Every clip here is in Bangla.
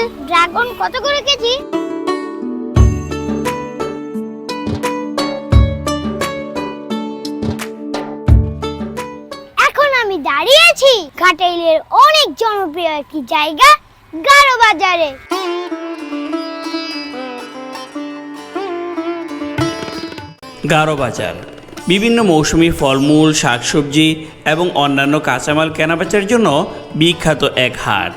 আঙ্কেল ড্রাগন, কত করে কেজি? এখন আমি দাঁড়িয়ে আছি ঘাটাইলের অনেক জনপ্রিয় একটি জায়গা, গারো বাজারে। গারো বাজার। বিভিন্ন মৌসুমি ফলমূল, শাকসবজি এবং অন্যান্য কাঁচামাল কেনাবেচার জন্য বিখ্যাত এক হাট।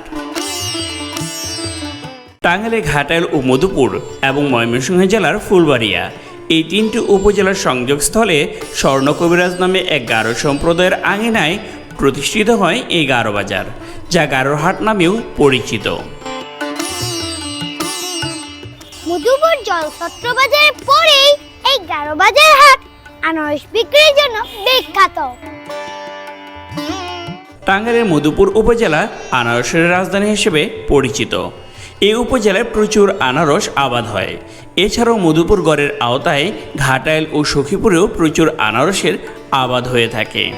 টাঙ্গাইলে ঘাটাইল ও মধুপুর এবং ময়মনসিংহ জেলার ফুলবাড়িয়া। এই তিনটি উপজেলার সংযোগস্থলে স্বর্ণ কবিরাজ নামে এক গারো সম্প্রদায়ের আঙিনায় প্রতিষ্ঠিত হয় এই গারো বাজার যা গারোর হাট নামেও পরিচিত। মধুপুর জলছত্র বাজারের পরেই এই গারো বাজার হাট আনারস বিক্রির জন্য বিখ্যাত। টাঙ্গাইলের মধুপুর উপজেলা আনারসের রাজধানী হিসেবে পরিচিত। এই উপজেলায় প্রচুর আনারস আবাদ হয়। এছাড়াও মধুপুর গড়ের আওতায় ঘাটাইল ও সখীপুরেও প্রচুর আনারসের আবাদ হয়ে থাকে।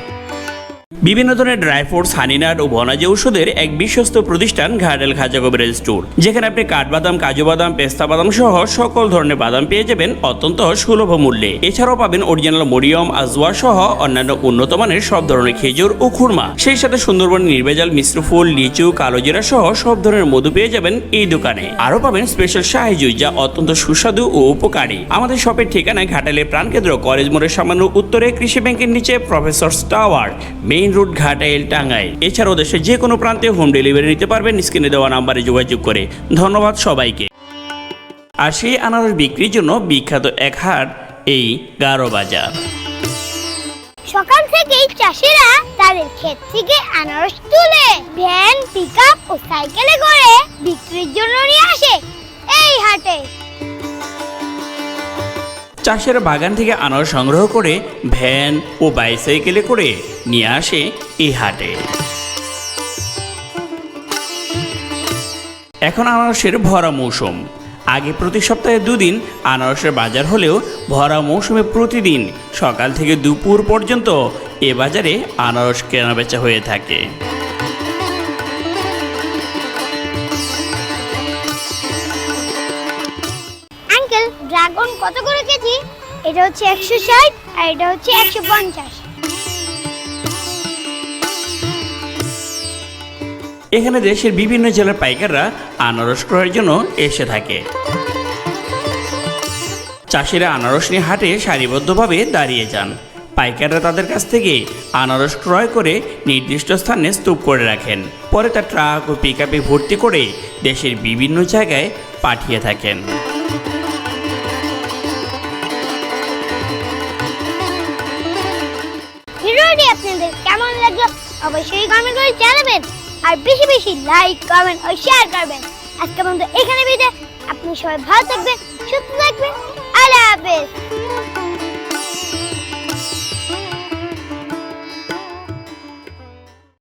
বিভিন্ন ধরনের ড্রাই ফ্রুটস হানিনাট ও বনাজি ঔষধের এক বিশ্বস্ত প্রতিষ্ঠান ঘাটাইল খাজা কবিরের স্টোর, যেখানে আপনি কাঠবাদাম কাজু বাদাম পেস্তা বাদাম সহ সকল ধরনের বাদাম পেয়ে যাবেন অত্যন্ত সুলভ মূল্যে। এছাড়াও পাবেন অরিজিনাল মরিয়ম, আজওয়া সহ অন্যান্য উন্নত মানের সব ধরনের খেজুর ও খুরমা। সেই সাথে সুন্দরবনের নির্ভেজাল মিশ্র ফুল, লিচু কালোজিরা সহ সব ধরনের মধু পেয়ে যাবেন এই দোকানে। আরও পাবেন স্পেশাল শাহিজুই যা অত্যন্ত সুস্বাদু ও উপকারী। আমাদের শপের ঠিকানায় ঘাটাইলের প্রাণকেন্দ্র, কলেজ মোড়ের সামান্য উত্তরে কৃষি ব্যাংকের নিচে professor tower main road Ghatail Tangail এছাড়াও দেশের যে কোনো প্রান্তে হোম ডেলিভারি নিতে পারবেন। স্ক্রিনে দেওয়া নাম্বারে যোগাযোগ করে ধন্যবাদ সবাইকে। আর সেই আনারস বিক্রির জন্য বিখ্যাত এক হাট, এই গারো বাজার। সকাল থেকেই চাষিরা তাদের ক্ষেত থেকে আনারস তুলে, ভ্যান পিক ও সাইকেলে করে বিক্রির জন্য নিয়ে আসে। চাষের বাগান থেকে আনারস সংগ্রহ করে ভ্যান ও বাইসাইকেলে করে নিয়ে আসে এই হাটে। এখন আনারসের ভরা মৌসুম। আগে প্রতি সপ্তাহে দুদিন আনারসের বাজার হলেও ভরা মৌসুমে প্রতিদিন সকাল থেকে দুপুর পর্যন্ত এ বাজারে আনারস কেনাবেচা হয়ে থাকে। ড্রাগন কত করে কেজি? এটা হচ্ছে একশো ষাট আর এটা হচ্ছে একশো পঞ্চাশ। এখানে দেশের বিভিন্ন জেলার পাইকাররা আনারস ক্রয়ের জন্য এসে থাকে। চাষিরা আনারস নিয়ে হাটে সারিবদ্ধভাবে দাঁড়িয়ে যান। পাইকাররা তাদের কাছ থেকে আনারস ক্রয় করে নির্দিষ্ট স্থানে স্তূপ করে রাখেন। পরে তা ট্রাক ও পিক ভর্তি করে দেশের বিভিন্ন জায়গায় পাঠিয়ে থাকেন। আপনাদের কেমন লাগল অবশ্যই কমেন্ট করে জানাবেন। আর বেশি বেশি লাইক কমেন্ট ও শেয়ার করবেন। আজকে পর্যন্ত এখানে বিদায়। আপনি সবাই ভালো থাকবেন, সুস্থ থাকবেন। আল্লাহ হাফেজ।